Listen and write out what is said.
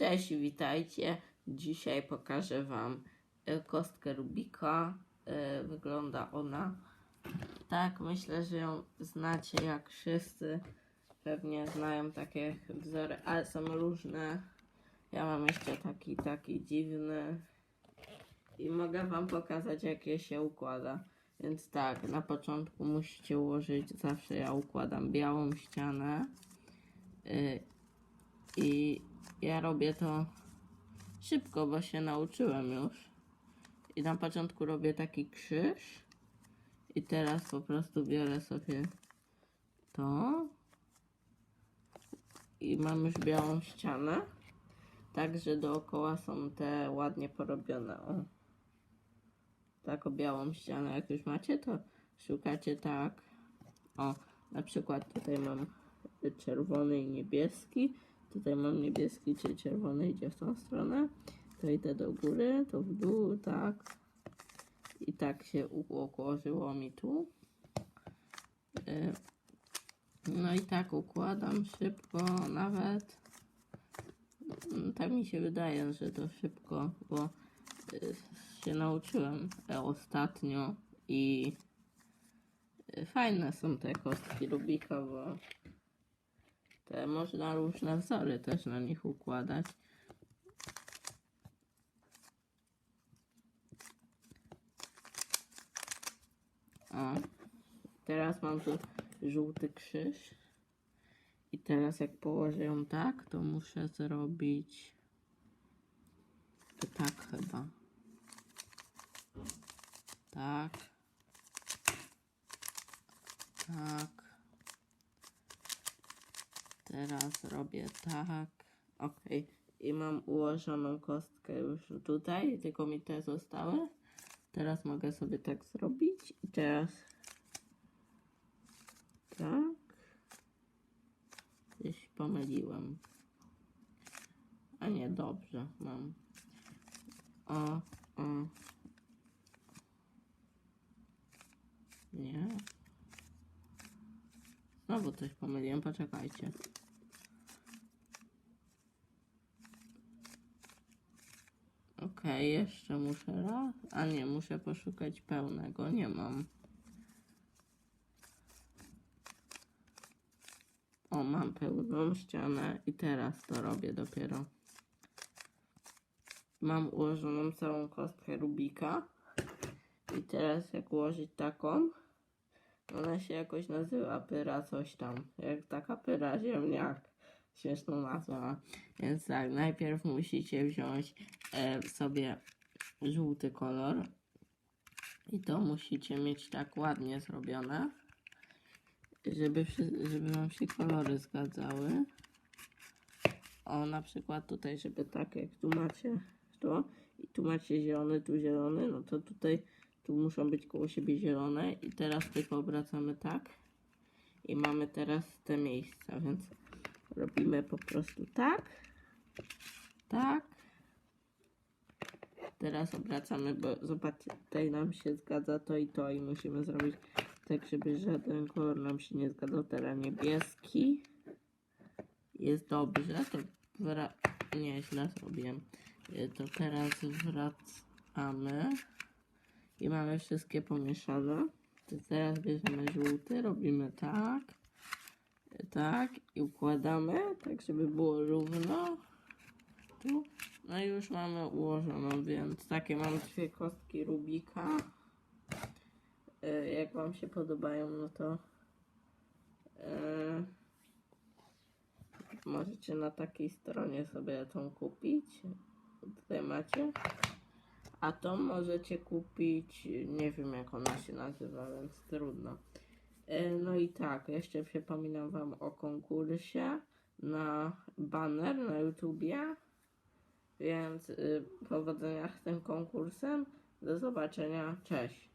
Cześć, witajcie. Dzisiaj pokażę Wam e, kostkę Rubika. E, Wygląda ona tak. Myślę, że ją znacie jak wszyscy. Pewnie znają takie wzory, ale są różne. Ja mam jeszcze taki, taki dziwny. I mogę Wam pokazać, jak je się układa. Więc tak, na początku musicie ułożyć, zawsze ja układam białą ścianę. Y, I ja robię to szybko, bo się nauczyłem już. I na początku robię taki krzyż. I teraz po prostu biorę sobie to. I mam już białą ścianę. Także dookoła są te ładnie porobione. O. Taką białą ścianę. Jak już macie, to szukacie tak. O, na przykład tutaj mam czerwony i niebieski. Tutaj mam niebieski, czyli czerwony idzie w tą stronę. To idę do góry, to w dół, tak. I tak się ułożyło mi tu. Y, No i tak układam szybko, nawet. Mm, Tak mi się wydaje, że to szybko, bo y, się nauczyłem e, ostatnio i fajne są te kostki Rubika, bo te można różne wzory też na nich układać. O, teraz mam tu żółty krzyż. I teraz jak położę ją tak, to muszę zrobić tak chyba. Tak. Tak. Teraz robię tak. Ok. I mam ułożoną kostkę już tutaj, tylko mi te zostały. Teraz mogę sobie tak zrobić. I teraz tak. Gdzieś pomyliłem. A nie, dobrze, mam. O, o. Nie. Znowu coś pomyliłem, poczekajcie. Okej, jeszcze muszę raz. A nie, muszę poszukać pełnego. Nie mam. O, mam pełną ścianę i teraz to robię dopiero. Mam ułożoną całą kostkę Rubika. I teraz jak ułożyć taką, ona się jakoś nazywa pyra coś tam. Jak taka pyra ziemniak. Śmieszną nazwa. Więc tak, najpierw musicie wziąć e, sobie żółty kolor. I to musicie mieć tak ładnie zrobione żeby, żeby wam się kolory zgadzały. O, na przykład tutaj, żeby tak jak tu macie to i tu macie zielony, tu zielony, no to tutaj tu muszą być koło siebie zielone i teraz tylko obracamy tak i mamy teraz te miejsca, więc robimy po prostu tak, tak. Teraz obracamy, bo zobaczcie, tutaj nam się zgadza to i to i musimy zrobić tak, żeby żaden kolor nam się nie zgadzał. Teraz niebieski jest dobrze, to wra... nie, źle zrobiłem. Y, To teraz wracamy i mamy wszystkie pomieszane. Teraz bierzemy żółty, robimy tak, tak i układamy, tak żeby było równo. Tu. No i już mamy ułożoną, więc takie mam dwie kostki Rubika. E, jak Wam się podobają, no to e, możecie na takiej stronie sobie tą kupić. Tutaj macie. A tą możecie kupić, nie wiem jak ona się nazywa, więc trudno. E, no i tak, jeszcze przypominam Wam o konkursie na banner na YouTubie. Więc y, powodzenia z tym konkursem. Do zobaczenia. Cześć.